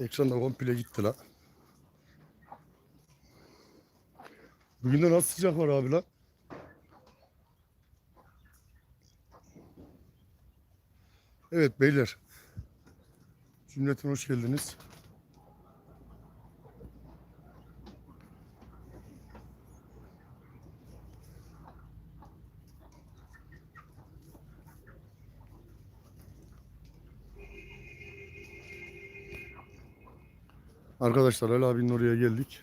Ekran da komple gitti la. Bugün de nasıl sıcak var abi la? Evet beyler. Cümleten hoş geldiniz. Arkadaşlar Ali abinin oraya geldik.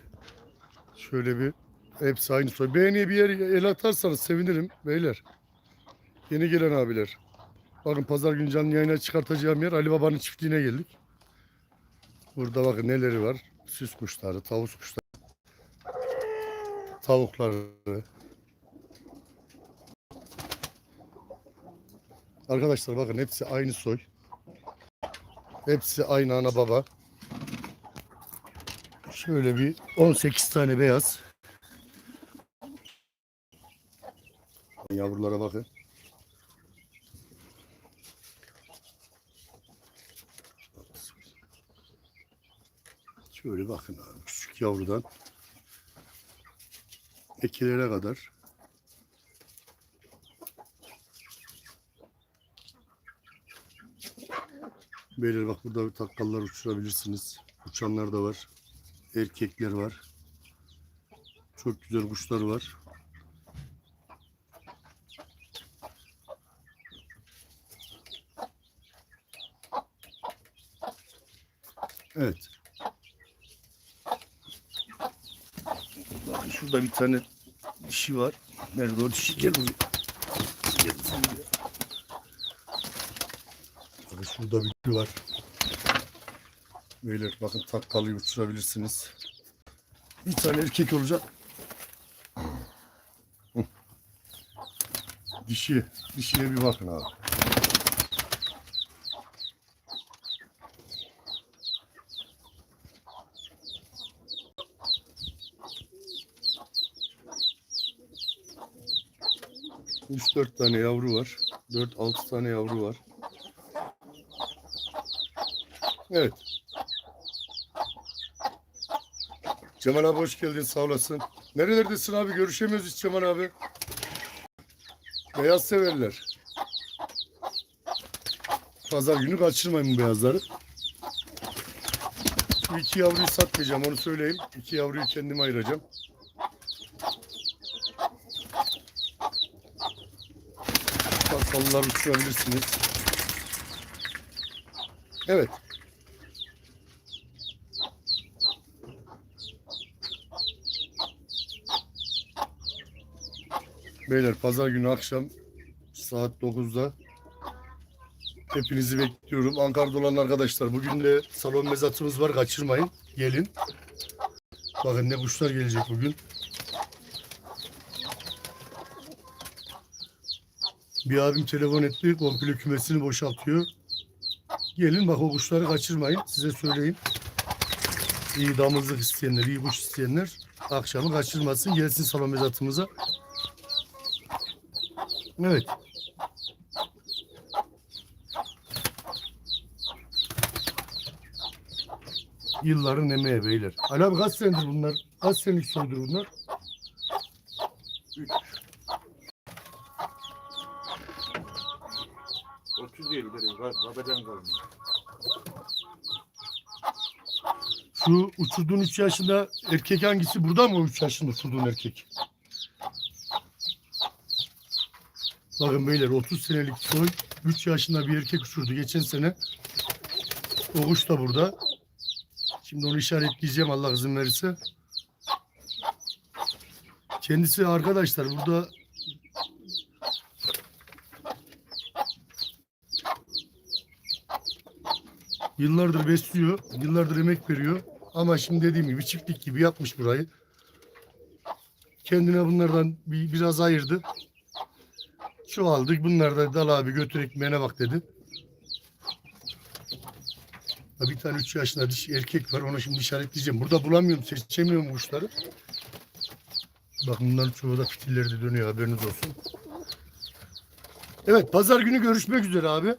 Şöyle bir hepsi aynı soy. Beğeniye bir yer el atarsanız sevinirim beyler. Yeni gelen abiler. Bakın pazar günü canlı yayına çıkartacağım yer Ali Baba'nın çiftliğine geldik. Burada bakın neleri var. Süs kuşları, tavus kuşları. Tavukları. Arkadaşlar bakın hepsi aynı soy. Hepsi aynı ana baba. Şöyle bir 18 tane beyaz. Yavrulara bakın. Şöyle bakın abi. Küçük yavrudan ekilere kadar. Beyler bak burada takkallar uçurabilirsiniz. Uçanlar da var erkekler var. Çok güzel kuşlar var. Evet. Bakın şurada bir tane dişi var. Nerede o dişi? Gel. Bakın şurada bir dişi var. Beyler bakın takkalıyı uçurabilirsiniz. Bir tane erkek olacak. Dişi, dişiye bir bakın abi. Üç dört tane yavru var. Dört altı tane yavru var. Evet. Cemal abi hoş geldin sağ olasın. Nerelerdesin abi görüşemiyoruz hiç Cemal abi. Beyaz severler. Pazar günü kaçırmayın bu beyazları. Bu iki yavruyu satmayacağım onu söyleyeyim. İki yavruyu kendime ayıracağım. Kalkalılar uçurabilirsiniz. Evet. Beyler pazar günü akşam saat 9'da hepinizi bekliyorum. Ankara'da olan arkadaşlar bugün de salon mezatımız var kaçırmayın. Gelin. Bakın ne kuşlar gelecek bugün. Bir abim telefon etti. Komple kümesini boşaltıyor. Gelin bak o kuşları kaçırmayın. Size söyleyeyim. İyi damızlık isteyenler, iyi kuş isteyenler akşamı kaçırmasın. Gelsin salon mezatımıza. Evet. Yılların emeği beyler. Ali abi kaç senedir bunlar? Kaç senelik soydur bunlar? Otuz yıl benim babacan kalmış. Şu uçurduğun 3 yaşında erkek hangisi? Burada mı 3 yaşında uçurduğun erkek? Bakın beyler 30 senelik soy 3 yaşında bir erkek uçurdu geçen sene. O kuş da burada. Şimdi onu işaretleyeceğim Allah izin verirse. Kendisi arkadaşlar burada yıllardır besliyor, yıllardır emek veriyor. Ama şimdi dediğim gibi çiftlik gibi yapmış burayı. Kendine bunlardan bir, biraz ayırdı. Çoğaldık. Bunlar da dal abi götür ekmeğine bak dedi. Bir tane 3 yaşında diş erkek var. Onu şimdi işaretleyeceğim. Burada bulamıyorum. Seçemiyorum kuşları. Bak bunların çoğu da fitilleri de dönüyor. Haberiniz olsun. Evet. Pazar günü görüşmek üzere abi.